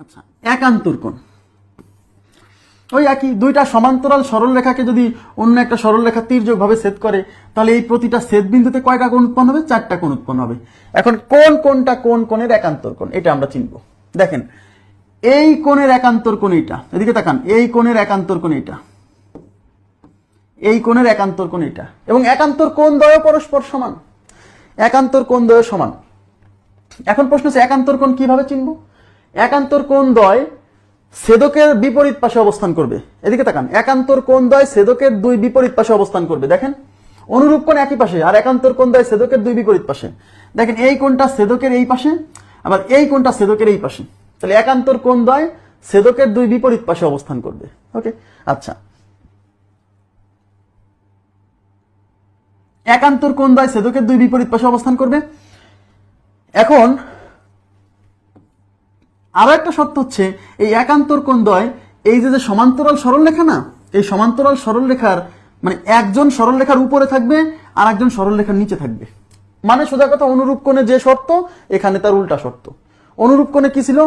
আচ্ছা একান্তর কোণ। ওই একই, দুইটা সমান্তরাল সরলরেখাকে যদি অন্য একটা সরলরেখা তীর্যক ভাবে ছেদ করে, তাহলে এই প্রতিটা ছেদ বিন্দুতে কয়টা কোণ উৎপন্ন হবে? চারটা কোণ উৎপন্ন হবে। এখন কোন কোনটা কোন কোণের একান্তর কোণ? এটা আমরা চিনব। দেখেন, এই কোণের একান্তর কোণ এইটা। এদিকে তাকান, এই কোণের একান্তর কোণ এইটা। এই কোণের একান্তর কোণ এটা এবং একান্তর কোণ দ্বয় পরস্পর সমান। একান্তর কোণ দ্বয় সমান। এখন প্রশ্ন হচ্ছে, একান্তর কোণ কীভাবে চিনব? একান্তর কোন দ্বয় সেদকের বিপরীত পাশে অবস্থান করবে? এদিকে তাকান। একান্তর কোন দয় সেদকের দুই বিপরীত পাশে অবস্থান করবে? দেখেন, অনুরূপ কোণ একই পাশে, আর একান্তর কোণ দয় সেদকের দুই বিপরীত পাশে। দেখেন, এই কোণটা সেদকের এই পাশে, আবার এই কোণটা সেদকের এই পাশে। তাহলে একান্তর কোণ দ্বয় সেদকের দুই বিপরীত পাশে অবস্থান করবে? ওকে আচ্ছা। একান্তর কোণ দ্বয় সেদকের দুই বিপরীত পাশে অবস্থান করবে? এখন আরও একটা শর্ত হচ্ছে, এই একান্তর কোণ দ্বয় এই যে যে সমান্তরাল সরলরেখা না, এই সমান্তরাল সরলরেখার মানে একজন সরলরেখার উপরে থাকবে আর একজন সরলরেখার নিচে থাকবে। মানে সোজা কথা, অনুরূপ কোণে যে শর্ত, এখানে তার উল্টা শর্ত। অনুরূপ কোণে কি ছিল?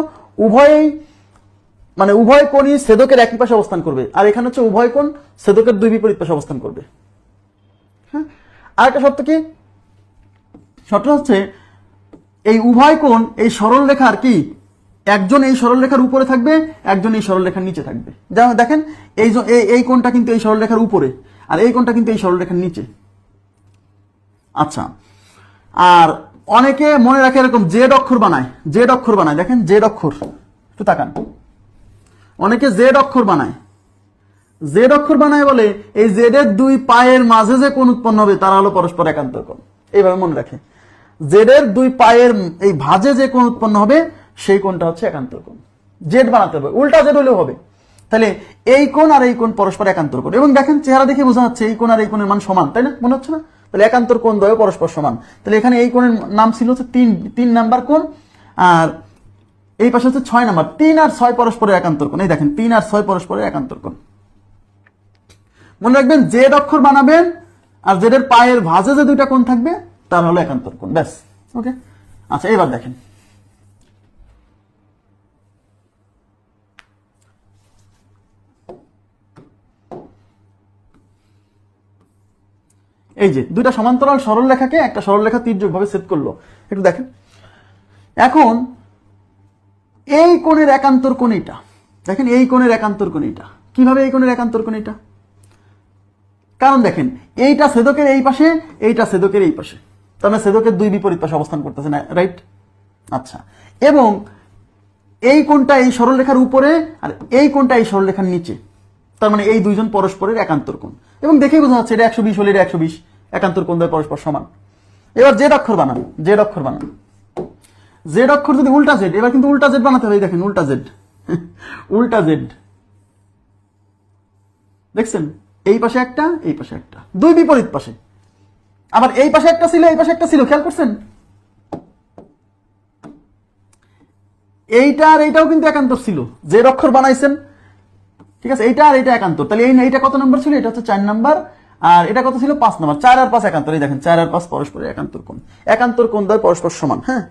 উভয়ই মানে উভয় কোণই সেদকের একই পাশে অবস্থান করবে। আর এখানে হচ্ছে উভয় কোণ সেদকের দুই বিপরীত পাশে অবস্থান করবে। হ্যাঁ? আরেকটা শর্ত কি? শর্ত হচ্ছে, এই উভয় কোণ, এই সরল রেখার কি? একজন এই সরল রেখার উপরে থাকবে, একজন এই সরল রেখার নিচে থাকবে। যেমন দেখেন, এই এই- কোণটা কিন্তু এই সরল রেখার উপরে, আর এই কোণটা কিন্তু এই সরল রেখার নিচে। আচ্ছা আর অনেকে মনে রাখে এরকম জেড অক্ষর বানায়, জেড অক্ষর বানায়। দেখেন, জেড অক্ষর, একটু তাকান। অনেকে জেড অক্ষর বানায়। জেড অক্ষর বানায় বলে, এই জেড এর দুই পায়ের মাঝে যে কোন উৎপন্ন হবে, তারা হলো পরস্পর একান্তর কোণ। এইভাবে মনে রাখে। জেড এর দুই পায়ের এই ভাঁজে যে কোন উৎপন্ন হবে সেই কোণটা হচ্ছে একান্তর কোণ। জেড বানাতে হবে, উল্টা জেড হলেও হবে। তাহলে এই কোণ আর এই কোণ পরস্পর একান্তর কোণ। এবং দেখেন চেহারা দেখে বোঝা যাচ্ছে এই কোণ আর এই কোণের মান সমান, তাই না? মনে হচ্ছে না? তাহলে একান্তর কোণ দ্বয় পরস্পর সমান। তাহলে এখানে এই কোণের নাম ছিল হচ্ছে তিন তিন নাম্বার কোণ, আর এই পাশে হচ্ছে ছয় নাম্বার। তিন আর ছয় পরস্পরের একান্তর কোণ। এই দেখেন, তিন আর ছয় পরস্পরের একান্তর কোণ। মনে রাখবেন জেড অক্ষর বানাবেন, আর জেডের পায়ের ভাঁজে যে দুইটা কোণ থাকবে, তার হলো একান্তর কোণ। ব্যাস, ওকে? আচ্ছা এবার দেখেন। এই যে, দুইটা সমান্তরাল সরল রেখাকে একটা সরল রেখা তীর্যক ভাবে সেট করল। একটু দেখেন। এখন, এই কোণের একান্তর কোণ এটা দেখেন এই কোণের একান্তর কোণ এটা কীভাবে এই কোণের একান্তর কোণ এটা কারণ দেখেন, এইটা সেদকের এই পাশে, এইটা সেদকের এই পাশে। তার মানে সেদকের দুই বিপরীত পাশে অবস্থান করতেছে, না রাইট আচ্ছা। এবং এই কোণটা এই সরলরেখার উপরে আর এই কোণটা এই সরলরেখার নিচে। তার মানে এই দুইজন পরস্পরের একান্তর কোণ। এবং দেখেই বোঝা যাচ্ছে এটা একশো বিশ হলে এটা একশো বিশ। একান্তর কোণ দ্বয় পরস্পর সমান। এবার জেড অক্ষর বানান জেড অক্ষর বানান। জেড অক্ষর যদি উল্টা জেড এবার কিন্তু উল্টা জেড বানাতে হবে দেখেন, উল্টা জেড উল্টা জেড দেখছেন? এই পাশে একটা, এই পাশে একটা। দুই বিপরীত পাশে। আবার এই পাশে একটা ছিল, এই পাশে একটা ছিল, খেয়াল করছেন? এইটা আর এইটাও কিন্তু একান্তর ছিল। জেড অক্ষর বানাইছেন। ঠিক আছে? এইটা আর এইটা একান্তর। তাহলে এই এইটা কত নম্বর ছিল? এটা হচ্ছে চার নাম্বার। আর এটা কত ছিল? পাঁচ নম্বর। চার আর পাঁচ একান্তর এই দেখেন, চার আর পাঁচ পরস্পরের একান্তর কোন একান্তর কোন দ্বয় পরস্পর সমান হ্যাঁ?